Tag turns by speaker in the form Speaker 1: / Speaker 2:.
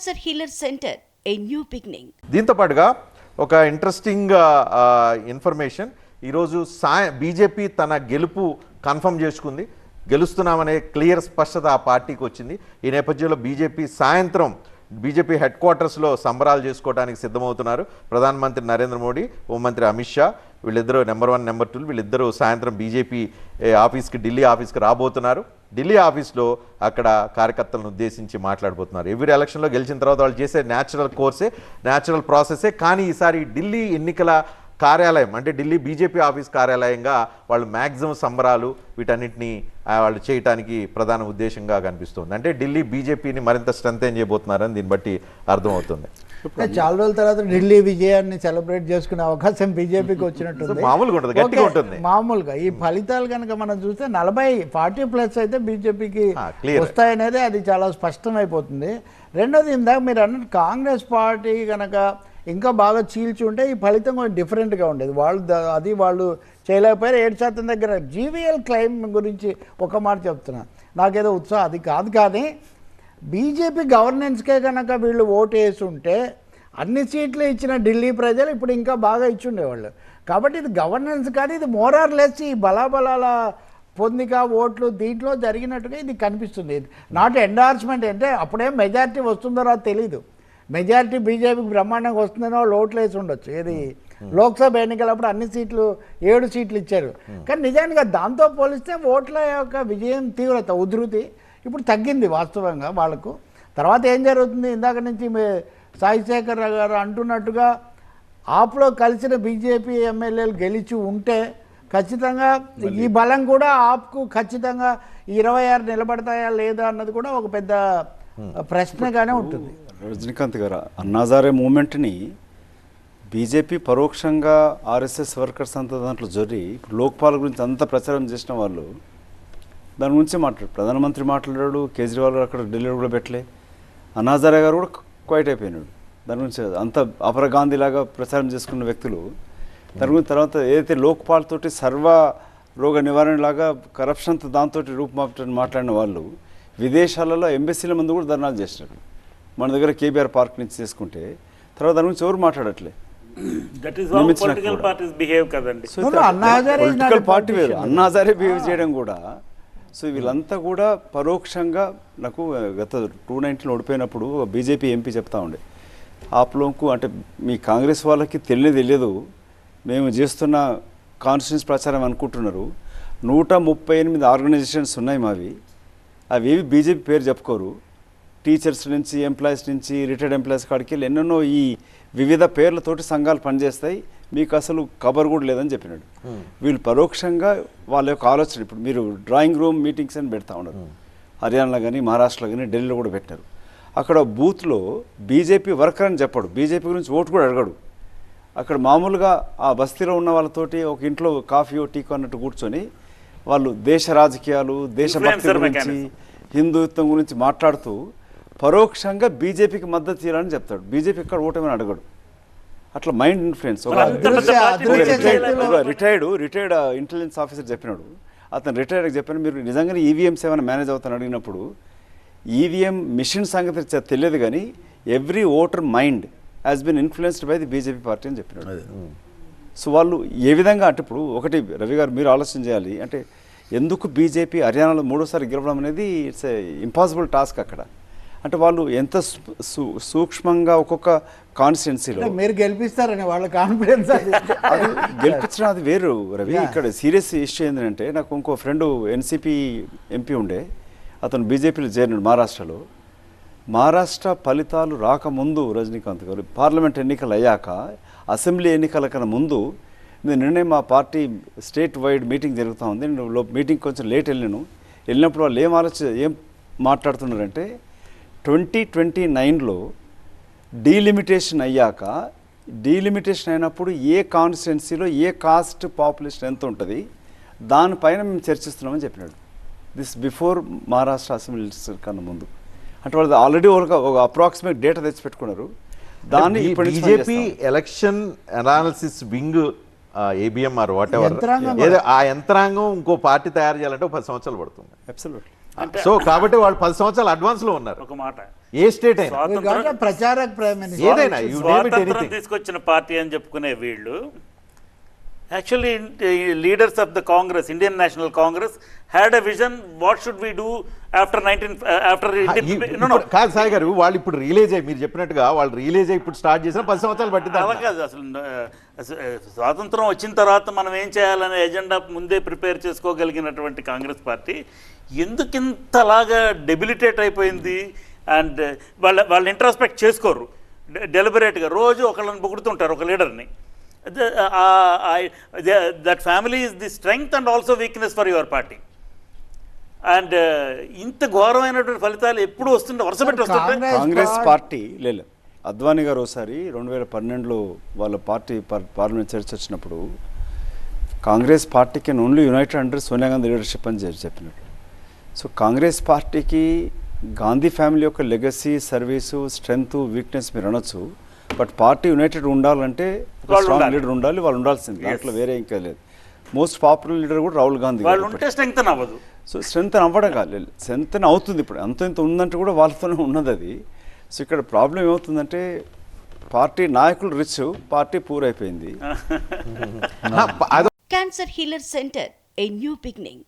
Speaker 1: Cancer healer centre a new beginning
Speaker 2: దీంతో పాటుగా ఒక ఇంట్రెస్టింగ్ ఇన్ఫర్మేషన్ uh, uh, ఈరోజు సాయ బీజేపీ తన గెలుపు కన్ఫర్మ్ చేసుకుంది. గెలుస్తున్నామనే క్లియర్ స్పష్టత ఆ పార్టీకి వచ్చింది. ఈ నేపథ్యంలో బీజేపీ సాయంత్రం బీజేపీ హెడ్ క్వార్టర్స్లో సంబరాలు చేసుకోవడానికి సిద్ధమవుతున్నారు. ప్రధానమంత్రి నరేంద్ర మోడీ హోంమంత్రి అమిత్ షా వీళ్ళిద్దరూ నెంబర్ వన్ నెంబర్ టూ వీళ్ళిద్దరూ సాయంత్రం బీజేపీ ఆఫీస్కి ఢిల్లీ ఆఫీస్కి రాబోతున్నారు. ఢిల్లీ ఆఫీస్లో అక్కడ కార్యకర్తలను ఉద్దేశించి మాట్లాడబోతున్నారు. ఎవ్రీ ఎలక్షన్లో గెలిచిన తర్వాత వాళ్ళు చేసే న్యాచురల్ కోర్సే న్యాచురల్ ప్రాసెసే కానీ ఈసారి ఢిల్లీ ఎన్నికల కార్యాలయం అంటే ఢిల్లీ బీజేపీ ఆఫీస్ కార్యాలయంగా వాళ్ళు మ్యాక్సిమం సంబరాలు వీటన్నిటిని వాళ్ళు చేయటానికి ప్రధాన ఉద్దేశంగా కనిపిస్తుంది. అంటే ఢిల్లీ బీజేపీని మరింత స్ట్రెంగ్ చేయబోతున్నారని దీన్ని బట్టి అర్థమవుతుంది.
Speaker 3: చాలా రోజుల తర్వాత ఢిల్లీ విజయాన్ని సెలబ్రేట్ చేసుకునే అవకాశం బీజేపీకి వచ్చినట్టుంది.
Speaker 2: మామూలుగా.
Speaker 3: మామూలుగా. ఈ ఫలితాలు కనుక మనం చూస్తే నలభై ఫార్టీ ప్లస్ అయితే బీజేపీకి. వస్తాయనేది అది చాలా స్పష్టమైపోతుంది. రెండోది ఇందాక మీరు అన్నట్టు కాంగ్రెస్ పార్టీ కనుక ఇంకా బాగా చీల్చి ఉంటే ఈ ఫలితం కొంచెం డిఫరెంట్గా ఉండేది. వాళ్ళు అది వాళ్ళు చేయలేకపోయారు. ఏడు శాతం దగ్గర జీవీఎల్ క్లైమ్ గురించి ఒక మాట చెప్తున్నా. నాకేదో ఉత్సాహం అది కాదు కానీ బీజేపీ గవర్నెన్స్కే కనుక వీళ్ళు ఓటు వేసి ఉంటే అన్ని సీట్లు ఇచ్చిన ఢిల్లీ ప్రజలు ఇప్పుడు ఇంకా బాగా ఇచ్చి ఉండేవాళ్ళు కాబట్టి ఇది గవర్నెన్స్ కానీ ఇది మోరార్ లెస్ ఈ బలాబలాల పొందిక ఓట్లు దీంట్లో జరిగినట్టుగా ఇది కనిపిస్తుంది. నాట్ ఎండార్స్మెంట్ అంటే అప్పుడే మెజారిటీ వస్తుందో రాదో తెలీదు. మెజారిటీ బీజేపీకి బ్రహ్మాండంగా వస్తుందనో వాళ్ళు ఓట్లు వేసి ఉండొచ్చు ఇది లోక్సభ ఎన్నికలప్పుడు అన్ని సీట్లు ఏడు సీట్లు ఇచ్చారు. కానీ నిజానికి దాంతో పోలిస్తే ఓట్ల యొక్క విజయం తీవ్రత ఉధృతి. ఇప్పుడు తగ్గింది వాస్తవంగా వాళ్ళకు. తర్వాత ఏం జరుగుతుంది? ఇందాక నుంచి సాయిశేఖర్ గారు అంటున్నట్టుగా ఆప్లో కలిసిన బీజేపీ ఎమ్మెల్యేలు గెలిచి ఉంటే ఖచ్చితంగా ఈ బలం కూడా ఆప్కు ఖచ్చితంగా ఇరవై ఆరు నిలబడతాయా లేదా అన్నది కూడా ఒక పెద్ద ప్రశ్నగానే ఉంటుంది.
Speaker 4: రజనీకాంత్ గారు అన్నాజారే మూమెంట్ని బీజేపీ పరోక్షంగా ఆర్ఎస్ఎస్ వర్కర్స్ అంతా దాంట్లో జొరి ఇప్పుడు లోక్పాల్ గురించి అంత ప్రచారం చేసిన వాళ్ళు దాని గురించి మాట్లాడు. ప్రధానమంత్రి మాట్లాడాడు కేజ్రీవాల్ గారు అక్కడ ఢిల్లీలో కూడా పెట్టలే. అన్నాజారే గారు కూడా క్వైట్ అయిపోయినాడు. దాని గురించి అంత అపర గాంధీ లాగా ప్రచారం చేసుకున్న వ్యక్తులు. దాని గురించి తర్వాత ఏదైతే లోక్పాల్ తోటి సర్వ రోగ నివారణ లాగా కరప్షన్తో దాంతో రూపుమాపటని మాట్లాడిన వాళ్ళు విదేశాలలో ఎంబసీల ముందు కూడా ధర్నాలు చేసినారు. మన దగ్గర కేబీఆర్ పార్క్ నుంచి తీసుకుంటే తర్వాత దాని గురించి ఎవరు మాట్లాడట్లే? పార్టీ వేరు. అన్నా హజారే బిహేవ్ చేయడం కూడా సో వీళ్ళంతా కూడా పరోక్షంగా నాకు గత టూ నైన్టీన్ ఓడిపోయినప్పుడు బీజేపీ ఎంపీ చెప్తా ఉండే. ఆప్లోకు అంటే మీ కాంగ్రెస్ వాళ్ళకి తెలియదు తెలియదు. మేము చేస్తున్న కాన్స్టిట్యూన్స్ ప్రచారం అనుకుంటున్నారు. నూట ముప్పై ఎనిమిది ఆర్గనైజేషన్స్ ఉన్నాయి మావి. అవి ఏవి బీజేపీ పేరు చెప్పుకోరు. టీచర్స్ నుంచి ఎంప్లాయీస్ నుంచి రిటైర్డ్ ఎంప్లాయీస్ కాడికి వెళ్ళి ఎన్నెన్నో ఈ వివిధ పేర్లతోటి సంఘాలు పనిచేస్తాయి. మీకు అసలు కబర్ కూడా లేదని చెప్పినాడు. వీళ్ళు పరోక్షంగా వాళ్ళ యొక్క ఆలోచన ఇప్పుడు మీరు డ్రాయింగ్ రూమ్ మీటింగ్స్ అని పెడతా ఉన్నారు. హర్యానాలో కానీ మహారాష్ట్రలో కానీ ఢిల్లీలో కూడా పెట్టినారు అక్కడ బూత్లో బీజేపీ వర్కర్ అని చెప్పాడు. బీజేపీ గురించి ఓటు కూడా అడగడు. అక్కడ మామూలుగా ఆ బస్తీలో ఉన్న వాళ్ళతోటి ఒక ఇంట్లో కాఫీ టీకో అన్నట్టు కూర్చొని వాళ్ళు దేశ రాజకీయాలు దేశభక్తి గురించి. హిందుత్వం గురించి మాట్లాడుతూ పరోక్షంగా బీజేపీకి మద్దతు ఇవ్వాలని చెప్తాడు. బీజేపీ ఎక్కడ ఓటమని అడగడు. అట్లా mind influence. Retired retired intelligence officer చెప్పినాడు. అతను రిటైర్డ్ చెప్పాను మీరు నిజంగానే ఈవీఎంస్ ఏమైనా మేనేజ్ అవుతాను అడిగినప్పుడు ఈవీఎం మిషన్ సంగతి తెలియదు కానీ every voter mind has been influenced by the BJP party అని చెప్పినాడు. సో వాళ్ళు ఏ విధంగా అంటే ఇప్పుడు ఒకటి రవి గారు మీరు ఆలోచన చేయాలి అంటే ఎందుకు బీజేపీ హర్యానాలో మూడోసారి గెలవడం అనేది ఇట్స్ ఇంపాసిబుల్ టాస్క్ అక్కడ. అంటే వాళ్ళు ఎంత సూక్ష్మంగా ఒక్కొక్క కాన్స్టిట్యున్సీలో
Speaker 3: అంటే మీరు గెలిపిస్తారని వాళ్ళ కాన్ఫిడెన్స్ అది.
Speaker 4: అది గెలిపించడం అది వేరు రవి. ఇక్కడ సీరియస్ ఇష్యూ ఏంటంటే నాకు ఇంకో ఫ్రెండ్ ఎన్సీపీ ఎంపీ ఉండే. అతను బీజేపీలో చేరినాడు మహారాష్ట్రలో. మహారాష్ట్ర ఫలితాలు రాకముందు రజనీకాంత్ గారు పార్లమెంట్ ఎన్నికలు అయ్యాక అసెంబ్లీ ఎన్నికల కన్నా ముందు నేను నిన్నే మా పార్టీ స్టేట్ వైడ్ మీటింగ్ జరుగుతూ ఉంది. నేను లో మీటింగ్ కొంచెం లేట్ వెళ్ళాను వెళ్ళినప్పుడు వాళ్ళు ఏం ఆలోచన ఏం మాట్లాడుతున్నారంటే ట్వంటీ ట్వంటీ నైన్లో డీలిమిటేషన్ అయ్యాక డీలిమిటేషన్ అయినప్పుడు ఏ కాన్స్టిట్యున్సీలో ఏ కాస్ట్ పాపులేషన్ ఎంత ఉంటుంది దానిపైన మేము చర్చిస్తున్నామని చెప్పినాడు. దిస్ బిఫోర్ మహారాష్ట్ర అసెంబ్లీ కన్నా ముందు. అంటే వాళ్ళు ఆల్రెడీ ఒక ఒక అప్రాక్సిమేట్ డేటా తెచ్చి పెట్టుకున్నారు దాన్ని
Speaker 2: BJP. Election analysis wing ABM or whatever ఏదో ఆ యంత్రాంగం ఇంకో పార్టీ తయారు చేయాలంటే ఒక పది సంవత్సరాలు పడుతుంది.
Speaker 4: Absolutely.
Speaker 2: సో కాబట్టి వాళ్ళు పది సంవత్సరాలు అడ్వాన్స్లో ఉన్నారు.
Speaker 5: ఒక మాట.
Speaker 2: ఏ స్టేట్ అయినా.
Speaker 3: ప్రచారక్ ప్రైమ్
Speaker 2: ఏదైనా.
Speaker 5: తీసుకొచ్చిన పార్టీ అని చెప్పుకునే వీళ్ళు actually leaders of the Congress Indian National Congress had a vision what should we do after nineteen after
Speaker 2: కాదు సాయి గారు వాళ్ళు ఇప్పుడు రిలీజ్ అయ్యి మీరు చెప్పినట్టుగా వాళ్ళు రిలీజ్ అయ్యి ఇప్పుడు స్టార్ట్ చేసిన పది సంవత్సరాలు పట్టింది
Speaker 5: అలా. కాదు అసలు స్వాతంత్రం వచ్చిన తర్వాత మనం ఏం చేయాలనే ఎజెండా ముందే ప్రిపేర్ చేసుకోగలిగినటువంటి కాంగ్రెస్ పార్టీ ఎందుకు ఇంతలాగా డెబిలిటేట్ అయిపోయింది? అండ్ వాళ్ళ వాళ్ళు ఇంట్రాస్పెక్ట్ చేసుకోరు. డెలిబరేట్గా రోజు ఒకళ్ళని పొగుడుతుంటారు ఒక లీడర్ని that family is the strength and also weakness for your party and ఇంత ఘోరమైనటువంటి ఫలితాలు ఎప్పుడు వస్తుంటే వరుస పెట్టి వస్తుంటాయి
Speaker 3: కాంగ్రెస్ పార్టీ-
Speaker 4: లేదు అద్వానీ గారు ఒకసారి రెండు వేల పన్నెండులో వాళ్ళ పార్టీ పార్- పార్లమెంట్ చర్చ వచ్చినప్పుడు Congress party can only united under Sonia Gandhi leadership అని చెప్పి- చెప్పినట్టు. సో కాంగ్రెస్ పార్టీకి గాంధీ ఫ్యామిలీ యొక్క లెగసీ సర్వీసు స్ట్రెంగ్త్ వీక్నెస్ మీరు అనొచ్చు. బట్ పార్టీ యునైటెడ్ ఉండాలంటే స్ట్రాంగ్
Speaker 5: ఉండాలి.
Speaker 4: లీడర్ ఉండాలి వాళ్ళు ఉండాల్సింది. దాంట్లో వేరే ఇంకా లేదు మోస్ట్ పాపులర్ లీడర్ కూడా రాహుల్ గాంధీ
Speaker 5: వాళ్ళు ఉంటే స్ట్రెంగ్త్ అవ్వదు.
Speaker 4: సో స్ట్రెంత్ అవ్వడం కాదు. స్ట్రెంత్ అవుతుంది ఇప్పుడు. అంత ఇంత ఉందంటే కూడా వాళ్ళతోనే ఉన్నది అది. సో ఇక్కడ ప్రాబ్లం ఏమవుతుందంటే పార్టీ నాయకులు రిచ్ పార్టీ పూర్ అయిపోయింది.
Speaker 1: Cancer Healer Center, a new beginning.